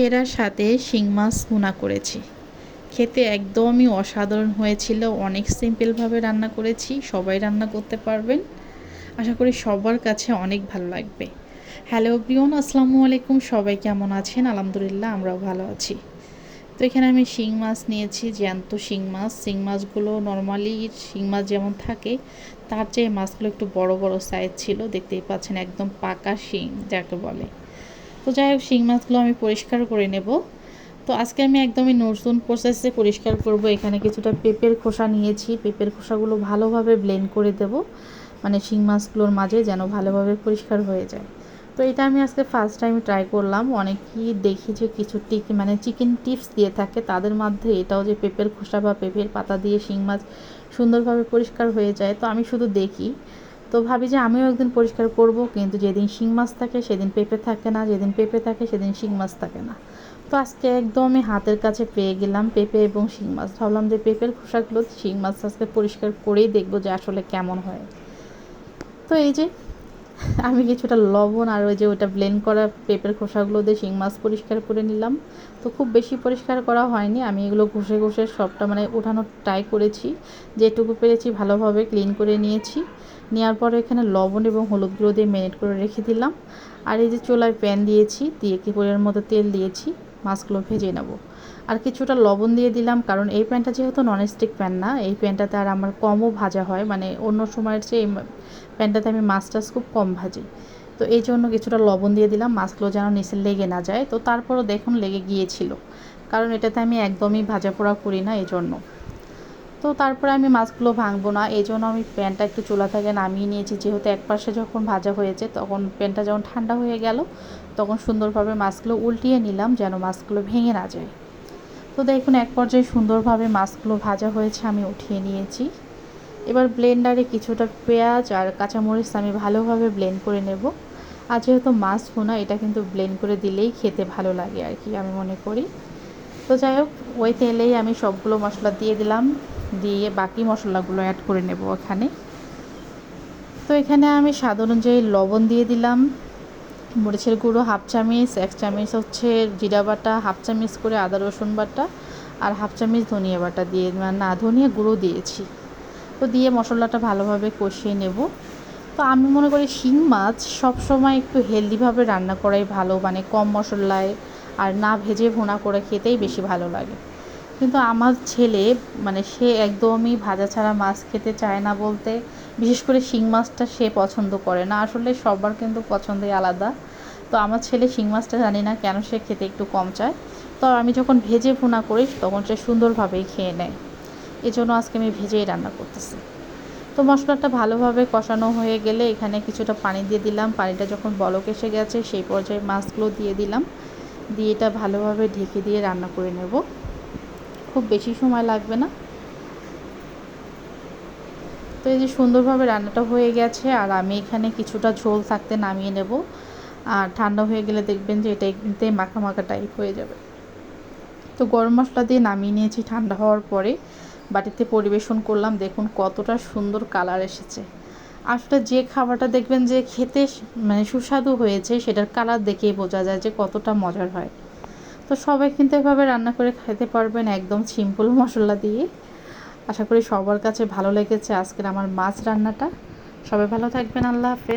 সেরার সাথে শিং মাছ ভুনা করেছি। খেতে একদমই অসাধারণ হয়েছিল। অনেক সিম্পলভাবে রান্না করেছি। সবাই রান্না করতে পারবেন। আশা করি সবার কাছে অনেক ভালো লাগবে। হ্যালো ব্রিয়ন আসসালামু আলাইকুম। সবাই কেমন আছেন? আলহামদুলিল্লাহ, আমরাও ভালো আছি। তো এখানে আমি শিং মাছ নিয়েছি, জ্যান্ত শিং মাছ। শিং মাছগুলো নর্মালি শিং মাছ যেমন থাকে, তার চেয়ে মাছগুলো একটু বড় বড় সাইজ ছিল। দেখতেই পাচ্ছেন, একদম পাকা শিং, যাকে বলে। তো যাই হোক, শিং মাছগুলো আমি পরিষ্কার করে নেব। তো আজকে আমি একদমই নতুন প্রসেসে পরিষ্কার করব। এখানে কিছুটা পেঁপের খোসা নিয়েছি। পেঁপের খোসাগুলো ভালোভাবে ব্লেন্ড করে দেব। মানে শিং মাছগুলোর মাঝে যেন ভালোভাবে পরিষ্কার হয়ে যায়। তো এটা আমি আজকে ফার্স্ট টাইম ট্রাই করলাম। অনেকেই দেখি যে কিছু টিক মানে চিকেন টিপস দিয়ে থাকে। তাদের মধ্যে এটাও যে পেঁপের খোসা বা পেঁপের পাতা দিয়ে শিং মাছ সুন্দরভাবে পরিষ্কার হয়ে যায়, তো আমি শুধু দেখি। তো ভাবি যে আমিও একদিন পরিষ্কার করব, কিন্তু যেদিন শিং মাছ থাকে সেদিন পেঁপে থাকে না, যেদিন পেঁপে থাকে সেদিন শিং মাছ থাকে না। তো আজকে একদমই হাতের কাছে পেয়ে গেলাম পেঁপে এবং শিং মাছ। ভাবলাম যে পেঁপের খোসাগুলো শিং মাছ আজকে পরিষ্কার করেই দেখব যে আসলে কেমন হয়। তো এই যে আমি কিছুটা লবণ আর ওই যে ওটা ব্লেন্ড করা পেঁপের খোসাগুলো দিয়ে শিং মাছ পরিষ্কার করে নিলাম। তো খুব বেশি পরিষ্কার করা হয়নি। আমি এগুলো ঘষে ঘষে সবটা মানে ওঠানোর ট্রাই করেছি। যেটুকু পেরেছি ভালোভাবে ক্লিন করে নিয়েছি। নেওয়ার পরে এখানে লবণ এবং হলুদ গুঁড়ো দিয়ে ম্যারিনেট করে রেখে দিলাম। আর এই যে চোলায় প্যান দিয়েছি, দিয়ে কি পরিমাণ মতো তেল দিয়েছি। মাছগুলো ভেজে নেব। আর কিছুটা লবণ দিয়ে দিলাম, কারণ এই প্যানটা যেহেতু ননস্টিক প্যান না, এই প্যানটাতে আর আমার কমও ভাজা হয় মানে অন্য সময়ের চেয়ে এই প্যানটাতে আমি মাছ টাছ খুব কম ভাজি। তো এই জন্য কিছুটা লবণ দিয়ে দিলাম, মাছগুলো যেন নিচে লেগে না যায়। তো তারপরও দেখুন লেগে গিয়েছিল, কারণ এটাতে আমি একদমই ভাজা পোড়া করি না, এই জন্য। তো তারপরে আমি মাছগুলো ভাঙবো না, এই জন্য আমি প্যানটা একটু চুলা থেকে নামিয়ে নিয়েছি। যেহেতু এক পাশে যখন ভাজা হয়েছে, তখন প্যানটা যখন ঠান্ডা হয়ে গেল, তখন সুন্দরভাবে মাছগুলো উল্টিয়ে নিলাম যেন মাছগুলো ভেঙে না যায়। তো দেখুন, এক পর্যায়ে সুন্দরভাবে মাছগুলো ভাজা হয়েছে, আমি উঠিয়ে নিয়েছি। এবার ব্লেন্ডারে কিছুটা পেঁয়াজ আর কাঁচামরিচ আমি ভালোভাবে ব্লেন্ড করে নেব। আর যেহেতু মাছ ভুনা, এটা কিন্তু ব্লেন্ড করে দিলেই খেতে ভালো লাগে আর কি, আমি মনে করি। তো যাই হোক, ওই তেলেই আমি সবগুলো মশলা দিয়ে দিলাম। দিয়ে বাকি মশলাগুলো অ্যাড করে নেব এখানে। তো এখানে আমি স্বাদ অনুযায়ী লবণ দিয়ে দিলাম। মরিচের গুঁড়ো হাফ চামিচ, এক চামিচ হচ্ছে জিরা বাটা, হাফ চামিচ করে আদা, রসুন বাটা আর হাফ চামিচ ধনিয়া বাটা দিয়ে না, ধনিয়া গুঁড়ো দিয়েছি। তো দিয়ে মশলাটা ভালোভাবে কষিয়ে নেব। তো আমি মনে করি শিং মাছ সবসময় একটু হেলদিভাবে রান্না করাই ভালো মানে কম মশলায় আর না ভেজে ভোনা করে খেতেই বেশি ভালো লাগে। কিন্তু আমার ছেলে মানে সে একদমই ভাজা ছাড়া মাছ খেতে চায় না বলতে, বিশেষ করে শিং মাছটা সে পছন্দ করে না। আসলে সবার কিন্তু পছন্দই আলাদা। তো আমার ছেলে শিং মাছটা জানি না কেন সে খেতে একটু কম চায়। তো আমি যখন ভেজে ভুনা করি, তখন সে সুন্দরভাবেই খেয়ে নেয়। এই জন্য আজকে আমি ভেজেই রান্না করতেছি। তো মশলাটা ভালোভাবে কষানো হয়ে গেলে এখানে কিছুটা পানি দিয়ে দিলাম। পানিটা যখন বলক এসে গেছে, সেই পর্যায়ে মাছগুলো দিয়ে দিলাম। দিয়ে এটা ভালোভাবে ঢেকে দিয়ে রান্না করে নেব। খুব বেশি সময় লাগবে না। তো এই যে সুন্দরভাবে রান্নাটা হয়ে গেছে, আর আমি এখানে কিছুটা ঝোল থাকতে নামিয়ে নেব। আর ঠান্ডা হয়ে গেলে দেখবেন যে এটা এমনিতে মাখা মাখা টাইপ হয়ে যাবে। তো গরম মশলা দিয়ে নামিয়ে নিয়েছি ঠান্ডা হওয়ার পরে। বাটিতে পরিবেশন করলাম, দেখুন কতটা সুন্দর কালার এসেছে। আসলে যে খাবারটা দেখবেন যে খেতে মানে সুস্বাদু হয়েছে, সেটার কালার দেখেই বোঝা যায় যে কতটা মজার হয়। তো সবাই কিন্তু এভাবে রান্না করে খাইতে পারবেন একদম সিম্পল মশলা দিয়ে। আশা করি সবার কাছে ভালো লেগেছে আজকের আমার মাছ রান্নাটা। সবাই ভালো থাকবেন, আল্লাহ হাফেজ।